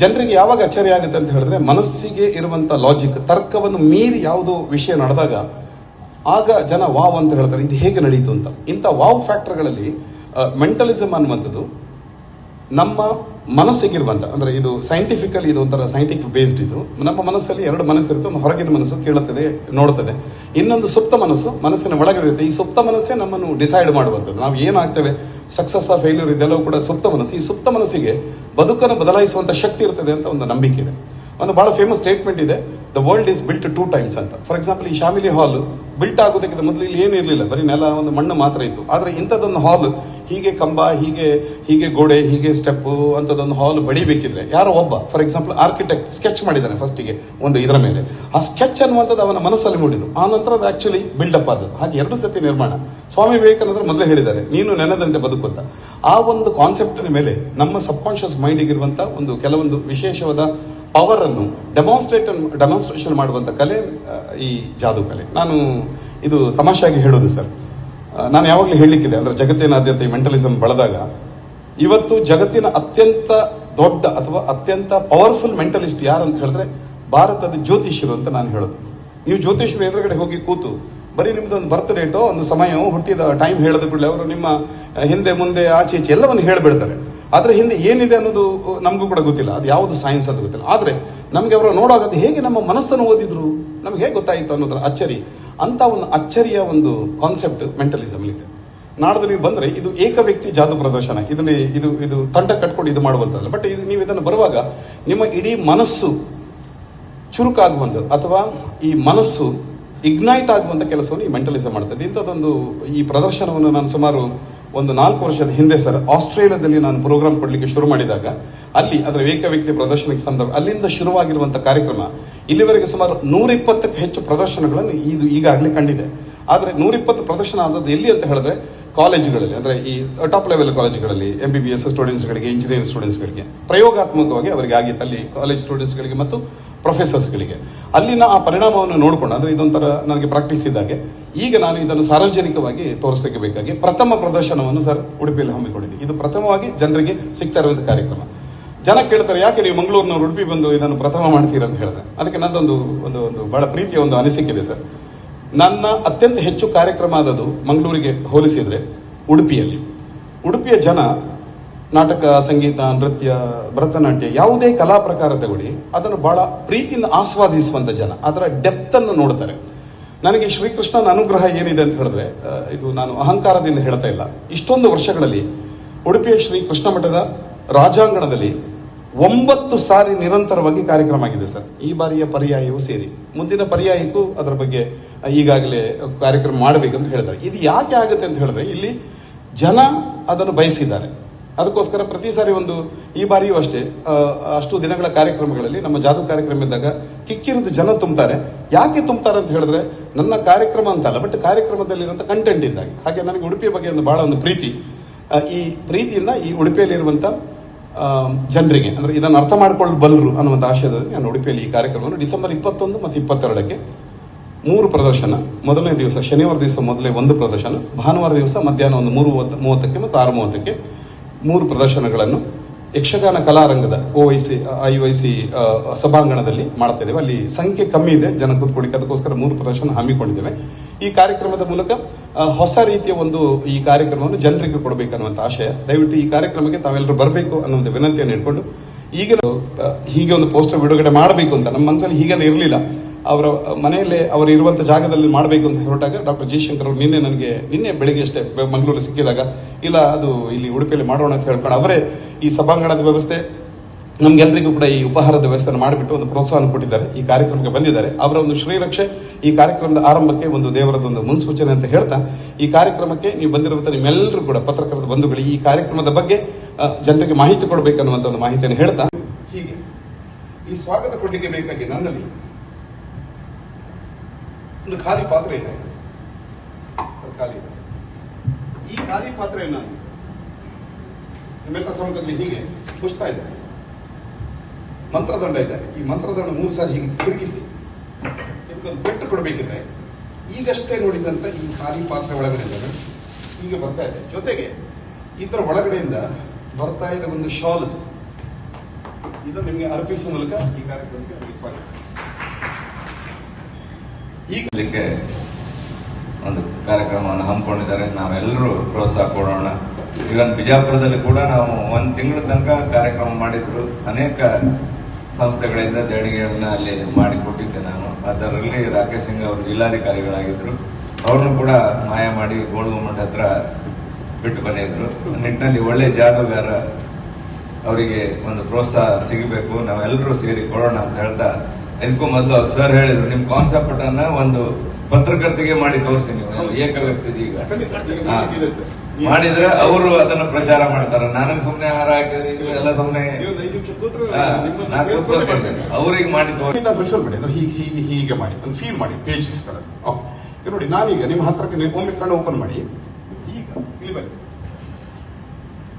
ಜನರಿಗೆ ಯಾವಾಗ ಅಚ್ಚರಿ ಆಗುತ್ತೆ ಅಂತ ಹೇಳಿದ್ರೆ ಮನಸ್ಸಿಗೆ ಇರುವಂತ ಲಾಜಿಕ್ ತರ್ಕವನ್ನು ಮೀರಿ ಯಾವುದೋ ವಿಷಯ ನಡೆದಾಗ ಆಗ ಜನ ವಾವ್ ಅಂತ ಹೇಳ್ತಾರೆ. ಇದು ಹೇಗೆ ನಡೀತು ಅಂತ. ಇಂಥ ವಾವ್ ಫ್ಯಾಕ್ಟರ್ಗಳಲ್ಲಿ ಮೆಂಟಲಿಸಮ್ ಅನ್ನುವಂಥದ್ದು ನಮ್ಮ ಮನಸ್ಸಿಗಿರುವಂತ, ಅಂದ್ರೆ ಇದು ಸೈಂಟಿಫಿಕಲ್ ಇದು ಒಂಥರ ಸೈಂಟಿಫಿಕ್ ಬೇಸ್ಡ್ ಇದು. ನಮ್ಮ ಮನಸ್ಸಲ್ಲಿ ಎರಡು ಮನಸ್ಸಿರುತ್ತೆ. ಒಂದು ಹೊರಗಿನ ಮನಸ್ಸು ಕೇಳುತ್ತದೆ ನೋಡ್ತದೆ ಇನ್ನೊಂದು ಸುಪ್ತ ಮನಸ್ಸು ಮನಸ್ಸಿನ ಒಳಗಡೆ ಇರುತ್ತೆ. ಈ ಸುಪ್ತ ಮನಸ್ಸೇ ನಮ್ಮನ್ನು ಡಿಸೈಡ್ ಮಾಡುವಂಥದ್ದು. ನಾವು ಏನಾಗ್ತೇವೆ? ಸಕ್ಸಸ್ ಆ ಫೇಲ್ಯೂರ್ ಇದೆಲ್ಲವೂ ಕೂಡ ಸುಪ್ತ ಮನಸ್ಸು. ಈ ಸುಪ್ತ ಮನಸ್ಸಿಗೆ ಬದುಕನ್ನು ಬದಲಾಯಿಸುವಂಥ ಶಕ್ತಿ ಇರ್ತದೆ ಅಂತ ಒಂದು ನಂಬಿಕೆ ಇದೆ. ಒಂದು ಬಹಳ ಫೇಮಸ್ ಸ್ಟೇಟ್ಮೆಂಟ್ ಇದೆ the world is built two times ಅಂತ. ಫಾರ್ ಎಕ್ಸಾಂಪಲ್ ಈ ಶಾಮಿಲಿ ಹಾಲ್ ಬಿಲ್ಟ್ ಆಗೋದಕ್ಕಿಂತ ಮೊದಲು ಇಲ್ಲಿ ಏನು ಇರಲಿಲ್ಲ, ಬರೀ ನೆಲ, ಒಂದು ಮಣ್ಣು ಮಾತ್ರ ಇತ್ತು. ಆದರೆ ಇಂಥದ್ದೊಂದು ಹಾಲ್ ಹೀಗೆ ಕಂಬ, ಹೀಗೆ ಹೀಗೆ ಗೋಡೆ, ಹೀಗೆ ಸ್ಟೆಪ್ ಅಂಥದ್ದೊಂದು ಹಾಲ್ ಬಡಿಬೇಕಿದ್ರೆ ಯಾರೋ ಒಬ್ಬ ಫಾರ್ ಎಕ್ಸಾಂಪಲ್ ಆರ್ಕಿಟೆಕ್ಟ್ ಸ್ಕೆಚ್ ಮಾಡಿದ್ದಾನೆ ಫಸ್ಟಿಗೆ ಒಂದು ಇದರ ಮೇಲೆ. ಆ ಸ್ಕೆಚ್ ಅನ್ನುವಂಥದ್ದು ಅವನ ಮನಸ್ಸಲ್ಲಿ ಮೂಡಿದ್ದು. ಆ ನಂತರ ಅದು ಬಿಲ್ಡ್ ಬಿಲ್ಡಪ್ ಆದದ್ದು. ಹಾಗೆ ಎರಡು ಸತಿ ನಿರ್ಮಾಣ. ಸ್ವಾಮಿ ವಿವೇಕಾನಂದರು ಮೊದಲೇ ಹೇಳಿದ್ದಾರೆ, ನೀನು ನೆನದಂತೆ ಬದುಕುತ್ತ ಆ ಒಂದು ಕಾನ್ಸೆಪ್ಟಿನ ಮೇಲೆ ನಮ್ಮ ಸಬ್ಕಾನ್ಷಿಯಸ್ ಮೈಂಡಿಗೆ ಇರುವಂಥ ಒಂದು ಕೆಲವೊಂದು ವಿಶೇಷವಾದ ಪವರ್ ಅನ್ನು ಡೆಮಾನ್ಸ್ಟ್ರೇಟ್ ಡೆಮಾನ್ಸ್ಟ್ರೇಷನ್ ಮಾಡುವಂತ ಕಲೆ ಈ ಜಾದು ಕಲೆ. ನಾನು ಇದು ತಮಾಷೆಯಾಗಿ ಹೇಳೋದು ಸರ್. ನಾನು ಯಾವಾಗಲೂ ಹೇಳಲಿಕ್ಕಿದೆ ಅಂದ್ರೆ ಜಗತ್ತಿನಾದ್ಯಂತ ಈ ಮೆಂಟಲಿಸಮ್ ಬಳದಾಗ, ಇವತ್ತು ಜಗತ್ತಿನ ಅತ್ಯಂತ ದೊಡ್ಡ ಅಥವಾ ಅತ್ಯಂತ ಪವರ್ಫುಲ್ ಮೆಂಟಲಿಸ್ಟ್ ಯಾರು ಅಂತ ಹೇಳಿದ್ರೆ ಭಾರತದ ಜ್ಯೋತಿಷ್ಯರು ಅಂತ ನಾನು ಹೇಳೋದು. ನೀವು ಜ್ಯೋತಿಷ್ಯರ ಎದುರುಗಡೆ ಹೋಗಿ ಕೂತು, ಬರೀ ನಿಮ್ದು ಒಂದು ಬರ್ತ್ ಡೇಟೋ ಒಂದು ಸಮಯ ಹುಟ್ಟಿದ ಟೈಮ್ ಹೇಳಿದ ಕೂಡಲೇ ಅವರು ನಿಮ್ಮ ಹಿಂದೆ, ಮುಂದೆ, ಆಚೆ, ಈಚೆ ಎಲ್ಲವನ್ನು ಹೇಳಿಬಿಡ್ತಾರೆ. ಆದ್ರೆ ಹಿಂದೆ ಏನಿದೆ ಅನ್ನೋದು ನಮಗೂ ಕೂಡ ಗೊತ್ತಿಲ್ಲ. ಅದು ಯಾವುದು ಸೈನ್ಸ್ ಅಂತ ಗೊತ್ತಿಲ್ಲ. ಆದರೆ ನಮಗೆ ಅವರು ನೋಡುವಾಗ ಹೇಗೆ ನಮ್ಮ ಮನಸ್ಸನ್ನು ಓದಿದ್ರು, ನಮ್ಗೆ ಹೇಗೆ ಗೊತ್ತಾಯಿತು ಅನ್ನೋದ್ರ ಅಚ್ಚರಿ ಅಂತ ಒಂದು ಅಚ್ಚರಿಯ ಒಂದು ಕಾನ್ಸೆಪ್ಟ್ ಮೆಂಟಲಿಸಮ್ ಇದೆ. ನಾಡ್ದು ನೀವು ಬಂದ್ರೆ ಇದು ಏಕ ವ್ಯಕ್ತಿ ಜಾದು ಪ್ರದರ್ಶನ. ಇದನ್ನೇ ಇದು ಇದು ತಂಡ ಕಟ್ಕೊಂಡು ಇದು ಮಾಡುವಂತಲ್ಲ ಬಟ್ ಇದು ನೀವು ಇದನ್ನು ಬರುವಾಗ ನಿಮ್ಮ ಇಡೀ ಮನಸ್ಸು ಚುರುಕಾಗುವಂಥದ್ದು. ಅಥವಾ ಈ ಮನಸ್ಸು ಇಗ್ನೈಟ್ ಆಗುವಂಥ ಕೆಲಸವನ್ನು ಈ ಮೆಂಟಲಿಸಮ್ ಮಾಡ್ತದೆ. ಇಂಥದ್ದೊಂದು ಈ ಪ್ರದರ್ಶನವನ್ನು ನಾನು ಸುಮಾರು ಒಂದು ನಾಲ್ಕು ವರ್ಷದ ಹಿಂದೆ ಸರ್, ಆಸ್ಟ್ರೇಲಿಯಾದಲ್ಲಿ ನಾನು ಪ್ರೋಗ್ರಾಮ್ ಕೊಡಲಿಕ್ಕೆ ಶುರು ಮಾಡಿದಾಗ, ಅಲ್ಲಿ ಅದರ ಏಕ ವ್ಯಕ್ತಿ ಪ್ರದರ್ಶನಕ್ಕೆ ಸಂದರ್ಭ ಅಲ್ಲಿಂದ ಶುರುವಾಗಿರುವಂಥ ಕಾರ್ಯಕ್ರಮ, ಇಲ್ಲಿವರೆಗೆ ಸುಮಾರು ನೂರಿಪ್ಪತ್ತಕ್ಕೆ ಹೆಚ್ಚು ಪ್ರದರ್ಶನಗಳನ್ನು ಇದು ಈಗಾಗಲೇ ಕಂಡಿದೆ. ಆದರೆ ನೂರಿಪ್ಪತ್ತು ಪ್ರದರ್ಶನ ಆದದ್ದು ಎಲ್ಲಿ ಅಂತ ಹೇಳಿದ್ರೆ ಕಾಲೇಜುಗಳಲ್ಲಿ, ಅಂದರೆ ಈ ಟಾಪ್ ಲೆವೆಲ್ ಕಾಲೇಜುಗಳಲ್ಲಿ ಎಂ ಬಿ ಬಿ ಎಸ್ ಸ್ಟೂಡೆಂಟ್ಸ್ಗಳಿಗೆ ಇಂಜಿನಿಯರಿಂಗ್ ಸ್ಟೂಡೆಂಟ್ಸ್ಗಳಿಗೆ ಪ್ರಯೋಗಾತ್ಮಕವಾಗಿ ಅವರಿಗೆ ಆಗಿತ್ತು ಅಲ್ಲಿ ಕಾಲೇಜ್ ಸ್ಟೂಡೆಂಟ್ಸ್ಗಳಿಗೆ ಮತ್ತು ಪ್ರೊಫೆಸರ್ಸ್ಗಳಿಗೆ ಅಲ್ಲಿನ ಆ ಪರಿಣಾಮವನ್ನು ನೋಡಿಕೊಂಡು, ಅಂದರೆ ಇದೊಂಥರ ನನಗೆ ಪ್ರಾಕ್ಟೀಸ್ ಇದ್ದಾಗೆ, ಈಗ ನಾನು ಇದನ್ನು ಸಾರ್ವಜನಿಕವಾಗಿ ತೋರಿಸಲಿಕ್ಕೆ ಬೇಕಾಗಿ ಪ್ರಥಮ ಪ್ರದರ್ಶನವನ್ನು ಸರ್ ಉಡುಪಿಯಲ್ಲಿ ಹಮ್ಮಿಕೊಂಡಿದ್ದೆ ಇದು ಪ್ರಥಮವಾಗಿ ಜನರಿಗೆ ಸಿಗ್ತಾ ಇರುವಂಥ ಕಾರ್ಯಕ್ರಮ. ಜನ ಕೇಳ್ತಾರೆ, ಯಾಕೆ ನೀವು ಮಂಗಳೂರಿನವ್ರು ಉಡುಪಿ ಬಂದು ಇದನ್ನು ಪ್ರಥಮ ಮಾಡ್ತೀರಾ? ಅಂತ ಹೇಳಿದ್ರೆ ಅದಕ್ಕೆ ನಂದೊಂದು, ಒಂದು ಒಂದು ಬಹಳ ಪ್ರೀತಿಯ ಒಂದು ಅನಿಸಿಕೆ ಇದೆ ಸರ್. ನನ್ನ ಅತ್ಯಂತ ಹೆಚ್ಚು ಕಾರ್ಯಕ್ರಮ ಆದದ್ದು ಮಂಗಳೂರಿಗೆ ಹೋಲಿಸಿದರೆ ಉಡುಪಿಯಲ್ಲಿ. ಉಡುಪಿಯ ಜನ ನಾಟಕ, ಸಂಗೀತ, ನೃತ್ಯ, ಭರತನಾಟ್ಯ ಯಾವುದೇ ಕಲಾ ಪ್ರಕಾರ ತಗೊಳ್ಳಿ, ಅದನ್ನು ಬಹಳ ಪ್ರೀತಿಯಿಂದ ಆಸ್ವಾದಿಸುವಂಥ ಜನ ಅದರ ಡೆಪ್ತನ್ನು ನೋಡ್ತಾರೆ. ನನಗೆ ಶ್ರೀಕೃಷ್ಣನ ಅನುಗ್ರಹ ಏನಿದೆ ಅಂತ ಹೇಳಿದ್ರೆ ಇದು ನಾನು ಅಹಂಕಾರದಿಂದ ಹೇಳ್ತಾ ಇಲ್ಲ. ಇಷ್ಟೊಂದು ವರ್ಷಗಳಲ್ಲಿ ಉಡುಪಿಯ ಶ್ರೀ ಕೃಷ್ಣ ಮಠದ ರಾಜಾಂಗಣದಲ್ಲಿ ಒಂಬತ್ತು ಸಾರಿ ನಿರಂತರವಾಗಿ ಕಾರ್ಯಕ್ರಮ ಆಗಿದೆ ಸರ್. ಈ ಬಾರಿಯ ಪರ್ಯಾಯವೂ ಸೇರಿ. ಮುಂದಿನ ಪರ್ಯಾಯಕ್ಕೂ ಅದರ ಬಗ್ಗೆ ಈಗಾಗಲೇ ಕಾರ್ಯಕ್ರಮ ಮಾಡಬೇಕಂತ ಹೇಳಿದ್ದಾರೆ. ಇದು ಯಾಕೆ ಆಗುತ್ತೆ ಅಂತ ಹೇಳಿದ್ರೆ, ಇಲ್ಲಿ ಜನ ಅದನ್ನು ಬಯಸಿದ್ದಾರೆ. ಅದಕ್ಕೋಸ್ಕರ ಪ್ರತಿ ಸಾರಿ ಒಂದು, ಈ ಬಾರಿಯೂ ಅಷ್ಟೇ ಅಷ್ಟು ದಿನಗಳ ಕಾರ್ಯಕ್ರಮಗಳಲ್ಲಿ ನಮ್ಮ ಜಾದು ಕಾರ್ಯಕ್ರಮ ಇದ್ದಾಗ ಕಿಕ್ಕಿರಿದು ಜನ ತುಂಬ್ತಾರೆ ಯಾಕೆ ತುಂಬ್ತಾರೆ ಅಂತ ಹೇಳಿದ್ರೆ, ನನ್ನ ಕಾರ್ಯಕ್ರಮ ಅಂತಲ್ಲ ಬಟ್ ಕಾರ್ಯಕ್ರಮದಲ್ಲಿರುವಂಥ ಕಂಟೆಂಟ್ ಇದ್ದಾಗ. ಹಾಗೆ ನನಗೆ ಉಡುಪಿಯ ಬಗ್ಗೆ ಒಂದು ಬಹಳ ಒಂದು ಪ್ರೀತಿ. ಈ ಪ್ರೀತಿಯಿಂದ ಈ ಉಡುಪಿಯಲ್ಲಿರುವಂಥ ಜನರಿಗೆ, ಅಂದ್ರೆ ಇದನ್ನು ಅರ್ಥ ಮಾಡ್ಕೊಳ್ಳಬಲ್ಲರು ಅನ್ನುವಂಥ ಆಶಯದಲ್ಲಿ ನಾನು ಉಡುಪಿಯಲ್ಲಿ ಈ ಕಾರ್ಯಕ್ರಮವನ್ನು ಡಿಸೆಂಬರ್ ಇಪ್ಪತ್ತೊಂದು ಮತ್ತು ಇಪ್ಪತ್ತೆರಡಕ್ಕೆ ಮೂರು ಪ್ರದರ್ಶನ. ಮೊದಲನೇ ದಿವಸ, ಶನಿವಾರ ದಿವಸ ಮೊದಲೇ ಒಂದು ಪ್ರದರ್ಶನ. ಭಾನುವಾರ ದಿವಸ ಮಧ್ಯಾಹ್ನ ಒಂದು ಮೂರು ಮೂವತ್ತು- ಮೂವತ್ತಕ್ಕೆ ಮತ್ತು ಆರು ಮೂವತ್ತಕ್ಕೆ ಮೂರು ಪ್ರದರ್ಶನಗಳನ್ನು Yakshagana ಕಲಾರಂಗದ O Y C I Y C ಸಭಾಂಗಣದಲ್ಲಿ ಮಾಡ್ತಾ ಇದ್ದೇವೆ ಅಲ್ಲಿ ಸಂಖ್ಯೆ ಕಮ್ಮಿ ಇದೆ. ಜನ ಕೂತ್ಕೊಳ್ಳಿಕ್ಕೆ ಅದಕ್ಕೋಸ್ಕರ ಮೂರು ಪ್ರದರ್ಶನ ಹಮ್ಮಿಕೊಂಡಿದ್ದೇವೆ. ಈ ಕಾರ್ಯಕ್ರಮದ ಮೂಲಕ ಹೊಸ ರೀತಿಯ ಒಂದು ಈ ಕಾರ್ಯಕ್ರಮವನ್ನು ಜನರಿಗೆ ಕೊಡಬೇಕನ್ನುವಂಥ ಆಶಯ. ದಯವಿಟ್ಟು ಈ ಕಾರ್ಯಕ್ರಮಕ್ಕೆ ತಾವೆಲ್ಲರೂ ಬರಬೇಕು ಅನ್ನುವಂಥ ವಿನಂತಿಯನ್ನು ಇಟ್ಕೊಂಡು ಈಗ ಹೀಗೆ ಒಂದು ಪೋಸ್ಟರ್ ಬಿಡುಗಡೆ ಮಾಡಬೇಕು ಅಂತ ನಮ್ಮ ಮನಸ್ಸಲ್ಲಿ ಹೀಗೆಲ್ಲ ಇರಲಿಲ್ಲ. ಅವರ ಮನೆಯಲ್ಲೇ ಅವರು ಇರುವಂಥ ಜಾಗದಲ್ಲಿ ಮಾಡಬೇಕು ಅಂತ ಹೊರಟಾಗ ಡಾಕ್ಟರ್ ಜಯಶಂಕರ್ ಅವರು ನಿನ್ನೆ ನನಗೆ, ನಿನ್ನೆ ಬೆಳಿಗ್ಗೆ ಅಷ್ಟೇ ಮಂಗಳೂರಲ್ಲಿ ಸಿಕ್ಕಿದಾಗ, ಇಲ್ಲ, ಅದು ಇಲ್ಲಿ ಉಡುಪಿಯಲ್ಲಿ ಮಾಡೋಣ ಅಂತ ಹೇಳ್ಕೊಂಡು ಅವರೇ ಈ ಸಭಾಂಗಣದ ವ್ಯವಸ್ಥೆ ನಮ್ಗೆಲ್ಲರಿಗೂ ಕೂಡ ಈ ಉಪಹಾರದ ವ್ಯವಸ್ಥೆ ಮಾಡಿಬಿಟ್ಟು ಒಂದು ಪ್ರೋತ್ಸಾಹ ಕೊಟ್ಟಿದ್ದಾರೆ, ಈ ಕಾರ್ಯಕ್ರಮಕ್ಕೆ ಬಂದಿದ್ದಾರೆ. ಅವರ ಒಂದು ಶ್ರೀರಕ್ಷೆ, ಈ ಕಾರ್ಯಕ್ರಮದ ಆರಂಭಕ್ಕೆ ಒಂದು ದೇವರದೊಂದು ಮುನ್ಸೂಚನೆ ಅಂತ ಹೇಳ್ತಾ, ಈ ಕಾರ್ಯಕ್ರಮಕ್ಕೆ ನೀವು ಬಂದಿರುವಂಥ ನಿಮ್ಮೆಲ್ಲರೂ ಕೂಡ ಪತ್ರಕರ್ತ ಬಂಧುಗಳು ಈ ಕಾರ್ಯಕ್ರಮದ ಬಗ್ಗೆ ಜನರಿಗೆ ಮಾಹಿತಿ ಕೊಡಬೇಕನ್ನುವಂಥ ಒಂದು ಮಾಹಿತಿಯನ್ನು ಹೇಳ್ತಾ, ಹೀಗೆ, ಈ ಸ್ವಾಗತ ಕೊಡಲಿಕ್ಕೆ ಬೇಕಾಗಿ ನನ್ನಲ್ಲಿ ಒಂದು ಖಾಲಿ ಪಾತ್ರೆ ಇದೆ. ಸರ್, ಖಾಲಿ ಇದೆ. ಈ ಖಾಲಿ ಪಾತ್ರೆಯನ್ನು ನಿಮ್ಮೆಲ್ಲ ಸಮಯದಲ್ಲಿ ಹೀಗೆ ಮುಚ್ತಾ ಇದೆ ಮಂತ್ರದಂಡ ಇದೆ. ಈ ಮಂತ್ರದಂಡ ಮೂರು ಸಾರಿ ಹೀಗೆ ತಿರುಗಿಸಿ ಇದಕ್ಕೊಂದು ಪೆಟ್ಟು ಕೊಡಬೇಕಿದ್ರೆ ಈಗಷ್ಟೇ ನೋಡಿದಂತ ಈ ಖಾಲಿ ಪಾತ್ರೆ ಒಳಗಡೆ ಇದ್ದಾರೆ ಹೀಗೆ ಬರ್ತಾ ಇದೆ ಜೊತೆಗೆ ಇದರ ಒಳಗಡೆಯಿಂದ ಬರ್ತಾ ಇದೆ ಒಂದು ಶಾಲ್ಸ್ ಇದು ನಿಮಗೆ ಅರ್ಪಿಸುವ ಮೂಲಕ ಈ ಕಾರ್ಯಕ್ರಮಕ್ಕೆ ಸ್ವಾಗತ. ಈಗ ಇದಕ್ಕೆ ಒಂದು ಕಾರ್ಯಕ್ರಮವನ್ನು ಹಮ್ಮಿಕೊಂಡಿದ್ದಾರೆ. ನಾವೆಲ್ಲರೂ ಪ್ರೋತ್ಸಾಹ ಕೊಡೋಣ. ಇವನ್ ಬಿಜಾಪುರದಲ್ಲಿ ಕೂಡ ನಾವು ಒಂದು ತಿಂಗಳ ತನಕ ಕಾರ್ಯಕ್ರಮ ಮಾಡಿದ್ರು. ಅನೇಕ ಸಂಸ್ಥೆಗಳಿಂದ ದೇಣಿಗೆಗಳನ್ನ ಅಲ್ಲಿ ಮಾಡಿಕೊಟ್ಟಿದ್ದೆ ನಾನು. ಅದರಲ್ಲಿ ರಾಕೇಶ್ ಸಿಂಗ್ ಅವರು ಜಿಲ್ಲಾಧಿಕಾರಿಗಳಾಗಿದ್ರು. ಅವ್ರನ್ನು ಕೂಡ ಮಾಯ ಮಾಡಿ ಗೋಳುಗುಮ್ಮಟ ಹತ್ರ ಬಿಟ್ಟು ಬಂದಿದ್ರು. ನಿಟ್ಟಿನಲ್ಲಿ ಒಳ್ಳೆ ಬೇರೆ ಅವರಿಗೆ ಒಂದು ಪ್ರೋತ್ಸಾಹ ಸಿಗಬೇಕು. ನಾವೆಲ್ಲರೂ ಸೇರಿ ಕೊಡೋಣ ಅಂತ ಹೇಳ್ತಾ ಇದಕ್ಕೂ ಮೊದಲು ಸರ್ ಹೇಳಿದ್ರು ನಿಮ್ ಕಾನ್ಸೆಪ್ಟ್ ಅನ್ನ ಒಂದು ಪತ್ರಕರ್ತಿಗೆ ಮಾಡಿ ತೋರಿಸಿ ನೀವು ಏಕ ವ್ಯಕ್ತಿ ಈಗ. ಮಾಡಿದ್ರೆ ಅವರು ಅದನ್ನ ಪ್ರಚಾರ ಮಾಡ್ತಾರೆ. ನನಗೆ ಸುಮ್ನೆ ಹಾರ ಹಾಕಿದ್ರೆ ಇದು ಎಲ್ಲ ಸುಮ್ನೆ. ಅವ್ರಿಗೆ ಮಾಡಿ ತೋರಿಸಿ ಖಂಡಿತ ಮಾಡಿ ಅಂದ್ರೆ ಹೀಗೆ ಹೀಗೆ ಹೀಗೆ ಮಾಡಿ ಫೀಲ್ ಮಾಡಿ ಈಗ ನೋಡಿ ನಾನೀಗ ನಿಮ್ಮ ಹತ್ರಕ್ಕೆ ನೀವು ಒಮ್ಮೆ ಕಣ್ಣು ಓಪನ್ ಮಾಡಿ. ಈಗ ಇಲ್ಲಿ ಬನ್ನಿ.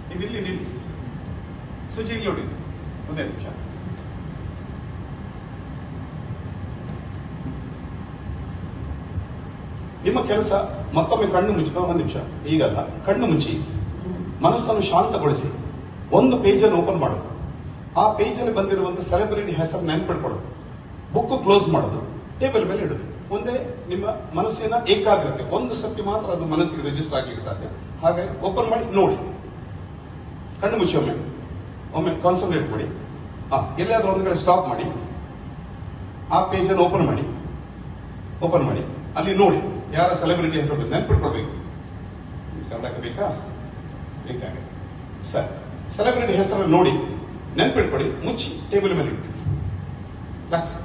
ನೀವು ಇಲ್ಲಿ ನಿಲ್ಲಿ. ಸುಚಿ ಇಲ್ಲಿ ನೋಡಿ. ಒಂದೇ ನಿಮಿಷ. ನಿಮ್ಮ ಕೆಲಸ ಮತ್ತೊಮ್ಮೆ ಕಣ್ಣು ಮುಚ್ಚಿ ಒಂದು ನಿಮಿಷ. ಈಗಲ್ಲ, ಕಣ್ಣು ಮುಚ್ಚಿ. ಮನಸ್ಸನ್ನು ಶಾಂತಗೊಳಿಸಿ. ಒಂದು ಪೇಜನ್ನು ಓಪನ್ ಮಾಡೋದು. ಆ ಪೇಜಲ್ಲಿ ಬಂದಿರುವಂಥ ಸೆಲೆಬ್ರಿಟಿ ಹೆಸರು ನೆನ್ಪಿಡ್ಕೊಳ್ಳೋದು. ಬುಕ್ ಕ್ಲೋಸ್ ಮಾಡೋದು. ಟೇಬಲ್ ಮೇಲೆ ಇಡೋದು. ಒಂದೇ ನಿಮ್ಮ ಮನಸ್ಸಿನ ಏಕಾಗ್ರತೆ. ಒಂದು ಸತಿ ಮಾತ್ರ ಅದು ಮನಸ್ಸಿಗೆ ರಿಜಿಸ್ಟರ್ ಆಗಲಿಕ್ಕೆ ಸಾಧ್ಯ. ಹಾಗಾಗಿ ಓಪನ್ ಮಾಡಿ, ನೋಡಿ. ಕಣ್ಣು ಮುಚ್ಚಿ ಒಮ್ಮೆ. ಒಮ್ಮೆ ಕಾನ್ಸಂಟ್ರೇಟ್ ಮಾಡಿ. ಹಾ, ಎಲ್ಲಿಯಾದ್ರೂ ಒಂದು ಕಡೆ ಸ್ಟಾಪ್ ಮಾಡಿ. ಆ ಪೇಜನ್ನು ಓಪನ್ ಮಾಡಿ. ಓಪನ್ ಮಾಡಿ. ಅಲ್ಲಿ ನೋಡಿ. ಯಾರ ಸೆಲೆಬ್ರಿಟಿ ಹೆಸರು ನೆನ್ಪಿಟ್ಕೊಳ್ಬೇಕು ಕನ್ನಡಕ್ಕೆ ಬೇಕಾ ಬೇಕಾಗಿ ಸರ್, ಸೆಲೆಬ್ರಿಟಿ ಹೆಸರನ್ನು ನೋಡಿ ನೆನ್ಪಿಟ್ಕೊಳ್ಳಿ, ಮುಚ್ಚಿ ಟೇಬಲ್ ಮೇಲೆ ಇಟ್ಟು ಸಾಕು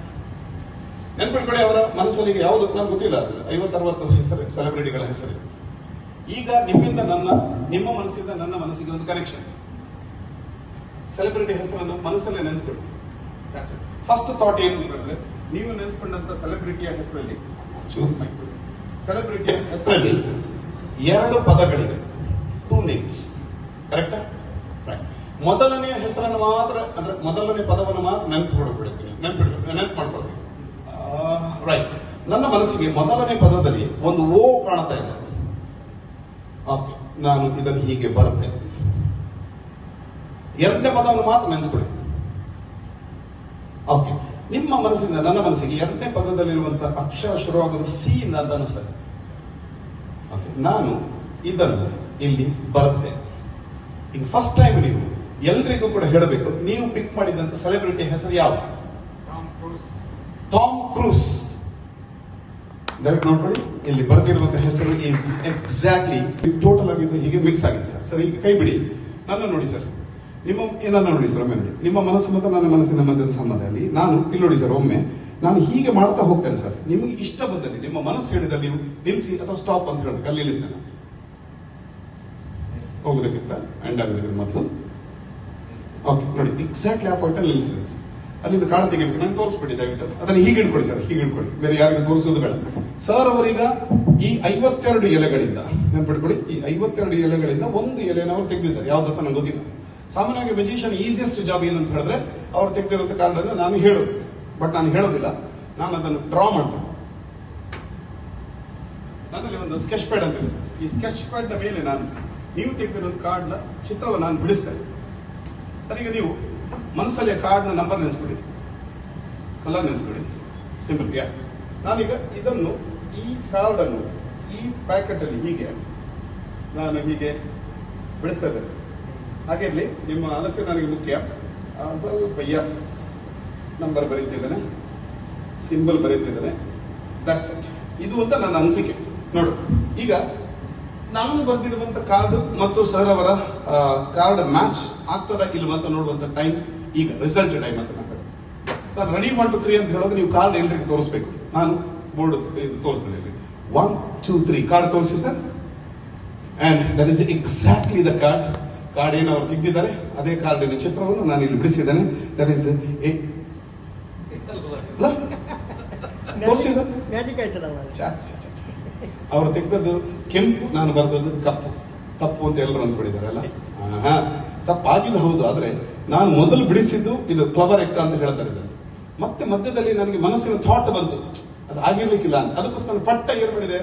ನೆನ್ಪಿಟ್ಕೊಳ್ಳಿ ಅವರ ಮನಸ್ಸಲ್ಲಿ ಯಾವುದು? ನನ್ಗೆ ಗೊತ್ತಿಲ್ಲ ಅದು. ಐವತ್ತರವತ್ತು ಹೆಸರು, ಸೆಲೆಬ್ರಿಟಿಗಳ ಹೆಸರು. ಈಗ ನಿಮ್ಮಿಂದ ನನ್ನ, ನಿಮ್ಮ ಮನಸ್ಸಿಂದ ನನ್ನ ಮನಸ್ಸಿಗೆ ಒಂದು ಕನೆಕ್ಷನ್ ಸೆಲೆಬ್ರಿಟಿ ಹೆಸರನ್ನು ಮನಸ್ಸಲ್ಲೇ ನೆನೆಸ್ಕೊಳ್ಳಿ. ಫಸ್ಟ್ ಥಾಟ್ ಏನು ಅಂತ ಹೇಳಿದ್ರೆ ನೀವು ನೆನೆಸ್ಕೊಂಡಂತ ಸೆಲೆಬ್ರಿಟಿಯ ಹೆಸರಲ್ಲಿ ಸೆಲೆಬ್ರಿಟಿಯ ಹೆಸರಲ್ಲಿ ಎರಡು ಪದಗಳಿವೆ. ಟೂ ನೇಮ್ಸ್ ಕರೆಕ್ಟಾ ರೈಟ್ ಮೊದಲನೆಯ ಹೆಸರನ್ನು ಮಾತ್ರ, ಅಂದ್ರೆ ಮೊದಲನೇ ಪದವನ್ನು ಮಾತ್ರ ನೆನಪು ಕೊಡಬೇಕು ನೆನಪಿಡ್ಬೇಕು ನೆನಪು ಮಾಡ್ಕೊಳ್ಬೇಕು ರೈಟ್ ನನ್ನ ಮನಸ್ಸಿಗೆ ಮೊದಲನೇ ಪದದಲ್ಲಿ ಒಂದು ಓ ಕಾಣ್ತಾ ಇದೆ. ಓಕೆ, ನಾನು ಇದನ್ನು ಹೀಗೆ ಬರುತ್ತೆ ಎರಡನೇ ಪದವನ್ನು ಮಾತ್ರ ನೆನೆಸ್ಕೊಳ್ಳಿ. ಓಕೆ. ನಿಮ್ಮ ಮನಸ್ಸಿನ ನನ್ನ ಮನಸ್ಸಿಗೆ ಎರಡನೇ ಪದದಲ್ಲಿರುವಂತಹ ಅಕ್ಷರ ಶುರುವಾಗೋದು ಸಿ ಅಂತ ಅನಿಸ್ತದೆ. ನಾನು ಇದನ್ನು ಇಲ್ಲಿ ಬರುತ್ತೆ ಈಗ ಫಸ್ಟ್ ಟೈಮ್ ನೀವು ಎಲ್ರಿಗೂ ಕೂಡ ಹೇಳಬೇಕು ನೀವು ಪಿಕ್ ಮಾಡಿದಂತ ಸೆಲೆಬ್ರಿಟಿ ಹೆಸರು ಯಾವುದು? ಟಾಮ್ ಕ್ರೂಸ್ ದಯವಿಟ್ಟು ನೋಡ್ಕೊಳ್ಳಿ ಇಲ್ಲಿ ಬರೆದಿರುವಂತಹ ಹೆಸರು ಈಸ್ ಎಕ್ಸಾಕ್ಟ್ಲಿ ಟೋಟಲ್ ಆಗಿದ್ದು ಹೀಗೆ ಮಿಕ್ಸ್ ಆಗಿದೆ ಸರ್. ಸರ್ ಈಗ ಕೈ ಬಿಡಿ. ನನ್ನ ನೋಡಿ ಸರ್. ನಿಮ್ಮ ಏನನ್ನ ನೋಡಿ, ಸರ್, ಒಮ್ಮೆ ನಿಮ್ಮ ಮನಸ್ಸು ಮತ್ತು ನನ್ನ ಮನಸ್ಸಿನ ಮಧ್ಯದ ಸಂಬಂಧದಲ್ಲಿ ನಾನು, ಇಲ್ಲಿ ನೋಡಿ, ಸರ್, ಒಮ್ಮೆ, ನಾನು ಹೀಗೆ ಮಾಡ್ತಾ ಹೋಗ್ತೇನೆ, ಸರ್. ನಿಮಗೆ ಇಷ್ಟ ಬಂದಲ್ಲಿ, ನಿಮ್ಮ ಮನಸ್ಸು ಹೇಳಿದ ನೀವು ನಿಲ್ಲಿಸಿ ಅಥವಾ ಸ್ಟಾಪ್ ಅಂತ ಹೇಳ್ಬೇಕು ಅಲ್ಲಿ ನಿಲ್ಲಿಸ್ತೇನೆ ಹೋಗೋದಕ್ಕಿಂತ ಎಂಡ್ ಆಗೋದಕ್ಕಿಂತ ಮೊದಲು. ಓಕೆ ನೋಡಿ ಎಕ್ಸಾಕ್ಟ್ಲಿ ಆ ಪಾಯಿಂಟ್ ಅಲ್ಲಿ ನಿಲ್ಲಿಸಿದೆ ಸರ್. ಅಲ್ಲಿಂದ ಕಾಳು ತೆಗಿಬೇಕು ನಾನು ತೋರಿಸ್ಬಿಡಿ, ದಯವಿಟ್ಟು. ಅದನ್ನು ಹೀಗೆ ಇಟ್ಕೊಳ್ಳಿ ಸರ್, ಹೀಗೆ ಇಟ್ಕೊಳ್ಳಿ ಬೇರೆ ಯಾರಿಗೂ ತೋರಿಸೋದು ಬೇಡ. ಸರ್ ಅವರೀಗ ಈ ಐವತ್ತೆರಡು ಎಲೆಗಳಿಂದ, ನೆನ್ಪಿಟ್ಕೊಳ್ಳಿ, ಈ ಐವತ್ತೆರಡು ಎಲೆಗಳಿಂದ ಒಂದು ಎಲೆನ ಅವರು ತೆಗೆದಿದ್ದಾರೆ ಯಾವ್ದಪ್ಪ ನಂಗೆ ಗೊತ್ತಿಲ್ಲ. ಸಾಮಾನ್ಯವಾಗಿ ಮೆಜಿಷಿಯನ್ ಈಸಿಯೆಸ್ಟ್ ಜಾಬ್ ಏನಂತ ಹೇಳಿದ್ರೆ ಅವ್ರು ತೆಗೆದಿರುವಂತ ಕಾರಣದಲ್ಲಿ ನಾನು ಹೇಳೋದು. ಬಟ್ ನಾನು ಹೇಳೋದಿಲ್ಲ. ನಾನು ಅದನ್ನು ಡ್ರಾ ಮಾಡ್ತೇನೆ. ನನ್ನಲ್ಲಿ ಒಂದು ಸ್ಕೆಚ್ ಪ್ಯಾಡ್ ಅಂತ ಇದೆ ಈ ಸ್ಕೆಚ್ ಪ್ಯಾಡ್ನ ಮೇಲೆ ನಾನು, ನೀವು ತೆಗೆದಿರುವಂತ ಕಾರ್ಡ್ನ ಚಿತ್ರವನ್ನು ನಾನು ಬಿಡಿಸ್ತೇನೆ. ಸರ್, ಈಗ ನೀವು ಮನಸ್ಸಲ್ಲಿ ಕಾರ್ಡ್ನ ನಂಬರ್ ನೆನೆಸ್ಬಿಡಿ ಕಲರ್ ನೆನೆಸ್ಬಿಡಿ ಸಿಂಪಲ್ ಗ್ಯಾಸ್ ನಾನೀಗ ಇದನ್ನು ಈ ಕಾರ್ಡ್ ಅನ್ನು, ಈ ಪ್ಯಾಕೆಟ್ ಅಲ್ಲಿ ಹೀಗೆ, ನಾನು ಹೀಗೆ ಬಿಡಿಸ್ತಾ ಇದ್ದೇನೆ ಹಾಗಿರ್ಲಿ ನಿಮ್ಮ ಆಲೋಚನೆ ನನಗೆ ಮುಖ್ಯ. ಸ್ವಲ್ಪ ಎಸ್ ನಂಬರ್ ಬರೀತಿದ್ದೇನೆ ಸಿಂಬಲ್ ಬರೀತಿದ್ದೇನೆ ದಟ್ಸ್ ಇಟ್ ಇದು ಅಂತ ನನ್ನ ಅನಿಸಿಕೆ. ನೋಡು, ಈಗ ನಾನು ಬರೆದಿರುವಂತ ಕಾರ್ಡ್ ಮತ್ತು ಸರ್ ಅವರ ಕಾರ್ಡ್ ಮ್ಯಾಚ್ ಆಗ್ತದ ಇಲ್ವಂತ ಅಂತ ನೋಡುವಂತ ಟೈಮ್ ಈಗ ರಿಸಲ್ಟ್ ಟೈಮ್ ಅಂತ ನಾನು sir ready one two three ಅಂತ ಹೇಳುವಾಗ ನೀವು ಕಾರ್ಡ್ ಎಲ್ರಿಗೂ ತೋರಿಸ್ಬೇಕು. ನಾನು ಬೋರ್ಡ್ ಇದು ತೋರಿಸ್ತೇನೆ ಒನ್ ಟು ತ್ರೀ ಕಾರ್ಡ್ ತೋರಿಸಿ sir. And that is exactly the card card ಏನು ಅವರು ತೆಗೆದಿದ್ದಾರೆ ಅದೇ ಕಾರ್ಡಿನ ಚಿತ್ರವನ್ನು ನಾನು ಇಲ್ಲಿ ಬಿಡಿಸಿದ್ದೇನೆ. ದಟ್ ತೋರಿಸಿ ಸರ್. ಚಾ ಚಾ ಚಾ. ಅವರು ತೆಗೆದದ್ದು ಕೆಂಪು ನಾನು ಬರೆದದ್ದು ಕಪ್ಪು. ತಪ್ಪು ಅಂತ ಎಲ್ಲರೂ ಅಂದ್ಕೊಂಡಿದ್ದಾರಲ್ಲ ಹಾ ತಪ್ಪಾಗಿದ್ದು ಹೌದು ಆದ್ರೆ ನಾನು ಮೊದಲು ಬಿಡಿಸಿದ್ದು ಇದು ಕ್ಲವರ್ ಎಕ್ಕ ಅಂತ ಹೇಳ್ತಾರೆ ಇದನ್ನು. ಮತ್ತೆ ಮಧ್ಯದಲ್ಲಿ ನನಗೆ ಮನಸ್ಸಿನ ಥಾಟ್ ಬಂತು. ಅದು ಆಗಿರ್ಲಿಕ್ಕಿಲ್ಲ ಅಂತ. ಅದಕ್ಕೋಸ್ಕರ ಪಟ್ಟ ಏನ್ ಮಾಡಿದೆ?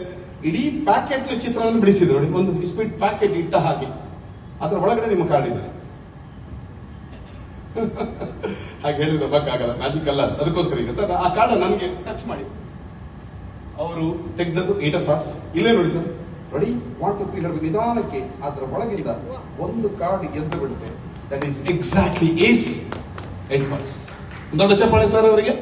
ಇಡೀ ಪ್ಯಾಕೆಟ್ನ ಚಿತ್ರವನ್ನು ಬಿಡಿಸಿದೆ ನೋಡಿ ಒಂದು ಸ್ಪೀಡ್ ಪ್ಯಾಕೆಟ್ ಇಟ್ಟ ಹಾಗೆ. ಅದರ ಒಳಗಡೆ ನಿಮ್ಮ ಕಾರ್ಡ್ ಇದೆ. ಸರ್ ಹಾಗೆ ಹೇಳಿದ್ರೆ ಆಗಲ್ಲ ಮ್ಯಾಜಿಕ್ ಅಲ್ಲ ಅದು. ಅದಕ್ಕೋಸ್ಕರ ಈಗ ಸರ್, ಆ ಕಾರ್ಡ್ ನನಗೆ ಟಚ್ ಮಾಡಿ. ಅವರು ತೆಗೆದದ್ದು ಏಟ್ ಆಫ್ ಹಾರ್ಟ್ಸ್ ಇಲ್ಲೇ ನೋಡಿ sir. Ready one two three ಹೇಳಬೇಕು. ನಿಧಾನಕ್ಕೆ ಅದರ ಒಳಗಿಂದ ಒಂದು ಕಾರ್ಡ್ ಎದ್ದು ಬಿಡುತ್ತೆ. That is exactly is hearts ದೊಡ್ಡ ಚಪ್ಪಾಳೆ ಸರ್ ಅವರಿಗೆ?